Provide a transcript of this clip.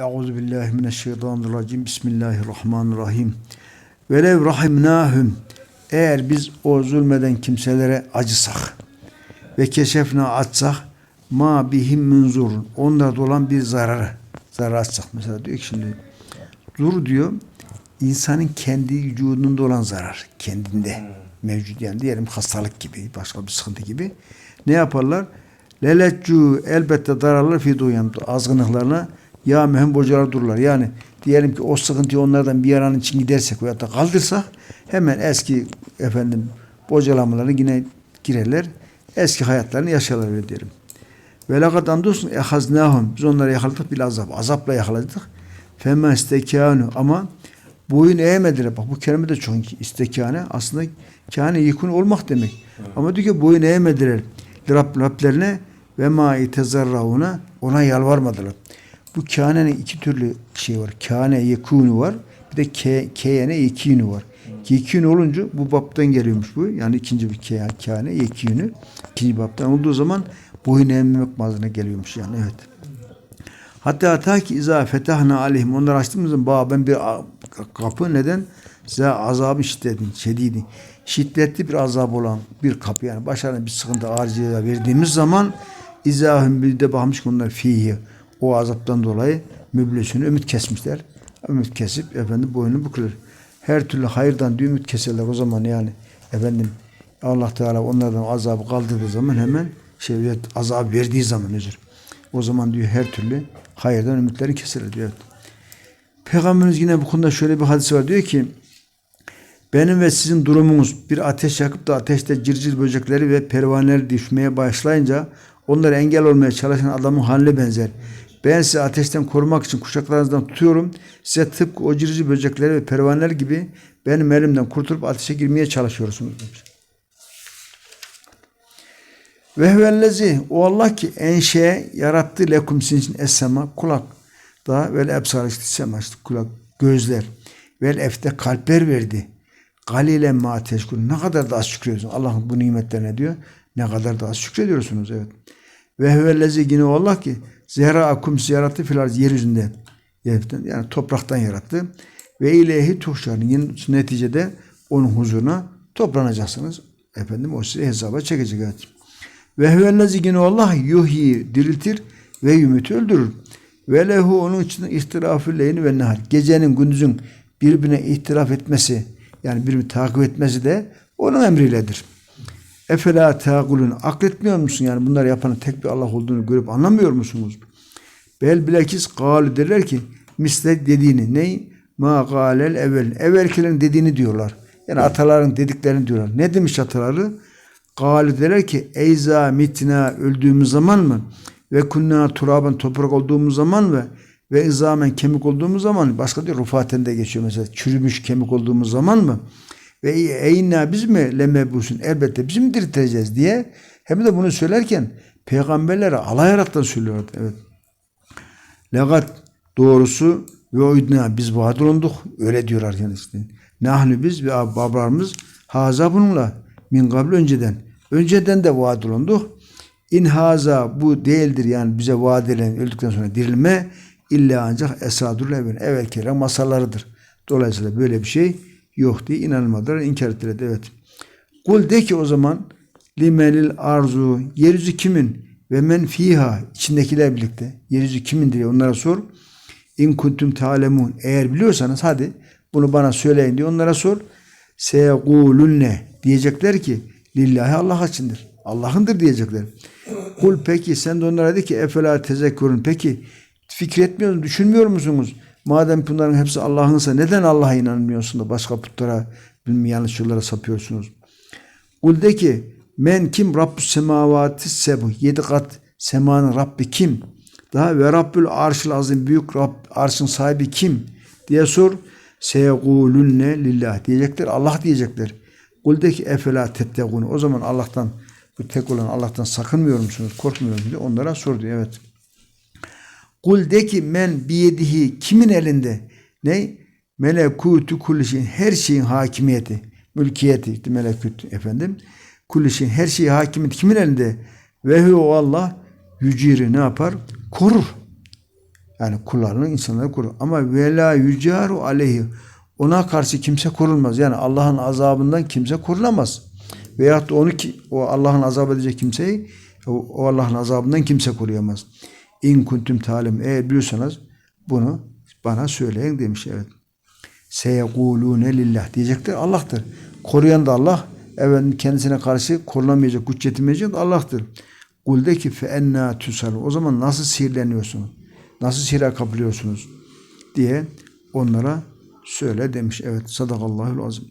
Euzu billahi mineşşeytanirracim. Bismillahirrahmanirrahim. Velev rahimnahum eğer biz o zulmeden kimselere acısak ve keşefna açsak ma bihim munzurun onlarda olan bir zararı zarar açsak mesela diyor ki şimdi dur diyor insanın kendi vücudunda olan zarar kendinde mevcut yani diyelim hastalık gibi başka bir sıkıntı gibi ne yaparlar? Leleccu elbette dararlar fi duyan azgınlıklarına ya mühim bocalar dururlar. Yani diyelim ki o sıkıntıyı onlardan bir yaranın için gidersek veya da kaldırsak hemen eski efendim bocalamaları yine girerler. Eski hayatlarını yaşarlar diyelim. Ve lekad andolsun ehaznahum. Biz onları yakaladık bir azap. Azapla yakaladık. Femme istekânu. Ama boyun eğmediler. Bak bu kelime de çok istekâne. Aslında kâne yekun olmak demek. Ama diyor ki boyun eğmediler. Rab, Rablerine ve ma itezarrauna ona yalvarmadılar. Bu kânenin iki türlü şey var. Kâne yekûnu var. Bir de ke, keyene yekînu var. Yekînu olunca bu baptan geliyormuş bu. Yani ikinci bir ke, kâne yekînu. ikinci baptan olduğu zaman boyun eğmemek mazına geliyormuş yani evet. Hatta ta ki izâ fetahna aleyhim onları açtığımız zaman baben bir kapı neden? Size azabı şiddetli, şedidi. Şiddetli bir azap olan bir kapı yani başlarına bir sıkıntı ağrıcıya verdiğimiz zaman izahım bir de bakmış onlar fihi o azaptan dolayı müblesini ümit kesmişler. Ümit kesip efendim boynunu bükülür. Her türlü hayırdan ümit keserler o zaman yani efendim Allah Teala onlardan azabı kaldırdığı zaman hemen şey azabı verdiği zaman özür. O zaman diyor her türlü hayırdan ümitlerini keserler diyor. Peygamberimiz yine bu konuda şöyle bir hadis var diyor ki benim ve sizin durumunuz bir ateş yakıp da ateşte circir böcekleri ve pervaneler düşmeye başlayınca onları engel olmaya çalışan adamın haline benzer. Ben sizi ateşten korumak için kuşaklarınızdan tutuyorum. Size tıpkı o circir böcekleri ve pervaneler gibi benim elimden kurtulup ateşe girmeye çalışıyorsunuz demiş. Ve huvellezi o Allah ki enşe yarattı lekum sizin için esema kulak da vel ebsar işte sema işte kulak gözler vel efte kalpler verdi. Galilen ma teşkur. Ne kadar da az şükrediyorsunuz. Allah'ın bu nimetlerine diyor. Ne kadar da az şükrediyorsunuz evet. Ve huvellezi yine o Allah ki zehra akum yarattı filar yeryüzünde. Yani topraktan yarattı. Ve ilehi tuhşarın. Neticede onun huzuruna toplanacaksınız. Efendim o sizi hesaba çekecek. Evet. Ve huvellezi yine Allah yuhyi diriltir ve yümütü öldürür. Ve lehu onun için ihtirafü leyni ve nehar. Gecenin gündüzün birbirine ihtilaf etmesi yani birbirini takip etmesi de onun emriyledir. Efela tağulun akletmiyor musun? Yani bunları yapanın tek bir Allah olduğunu görüp anlamıyor musunuz? Bel bilakis gal derler ki misle dediğini ney? Ma galel evvel. Evvelkilerin dediğini diyorlar. Yani ataların dediklerini diyorlar. Ne demiş ataları? Gal derler ki eyza mitna öldüğümüz zaman mı? Ve kunna turaban toprak olduğumuz zaman ve ve izamen kemik olduğumuz zaman başka diyor rufaten de geçiyor mesela çürümüş kemik olduğumuz zaman mı? Ve eyna biz mi lemebusun elbette biz mi dirilteceğiz diye hem de bunu söylerken peygamberlere alayaraktan söylüyordu. Evet. Legat doğrusu ve oyduna biz vaad olunduk. Öyle diyorlar kendisi. Nahnu biz ve babalarımız haza bununla min kabl önceden. Önceden de vaad olunduk. İn haza bu değildir yani bize vaad edilen öldükten sonra dirilme illa ancak esadul evvel evvelkilerin masallarıdır. Dolayısıyla böyle bir şey yok diye inanmadılar, inkar ettiler. Evet. Kul de ki o zaman limenil arzu yeryüzü kimin ve men fiha içindekiler birlikte yeryüzü kimin diye onlara sor. İn kuntum talemun eğer biliyorsanız hadi bunu bana söyleyin diye onlara sor. Seyekulunne diyecekler ki lillahi Allah içindir. Allah'ındır diyecekler. Kul peki sen de onlara de ki efela tezekkürün peki fikretmiyor musunuz, düşünmüyor musunuz? Madem bunların hepsi Allah'ınsa neden Allah'a inanmıyorsun da başka putlara bilmem yanlış yollara sapıyorsunuz? Kul de ki men kim Rabbus semavati sebu yedi kat semanın Rabbi kim? Daha ve Rabbül arşıl azim büyük Rab arşın sahibi kim? diye sor. Seyekulunne lillah diyecekler. Allah diyecekler. Kul de ki efela tettegunu. O zaman Allah'tan bu tek olan Allah'tan sakınmıyor musunuz? Korkmuyor musunuz? Onlara sor diyor. Evet. Kul de ki men biyedihi kimin elinde? Ne? Melekutu kulli şeyin her şeyin hakimiyeti, mülkiyeti, melekut efendim. Kulli şeyin her şeyin hakimiyeti kimin elinde? Ve hu Allah yüciri ne yapar? Korur. Yani kullarını insanları korur. Ama vela yücaru aleyhi ona karşı kimse korunmaz. Yani Allah'ın azabından kimse korulamaz. Veyahut da onu ki o Allah'ın azap edecek kimseyi o, o Allah'ın azabından kimse koruyamaz. İn kuntum talim. Eğer biliyorsanız bunu bana söyleyin demiş evet. Seyekulune lillah diyecekler Allah'tır. Koruyan da Allah. Efendim kendisine karşı korunamayacak, güç yetinmeyecek Allah'tır. Kul de ki fe enna tusar. O zaman nasıl sihirleniyorsunuz? Nasıl sihre kapılıyorsunuz? diye onlara söyle demiş. Evet sadakallahul azim.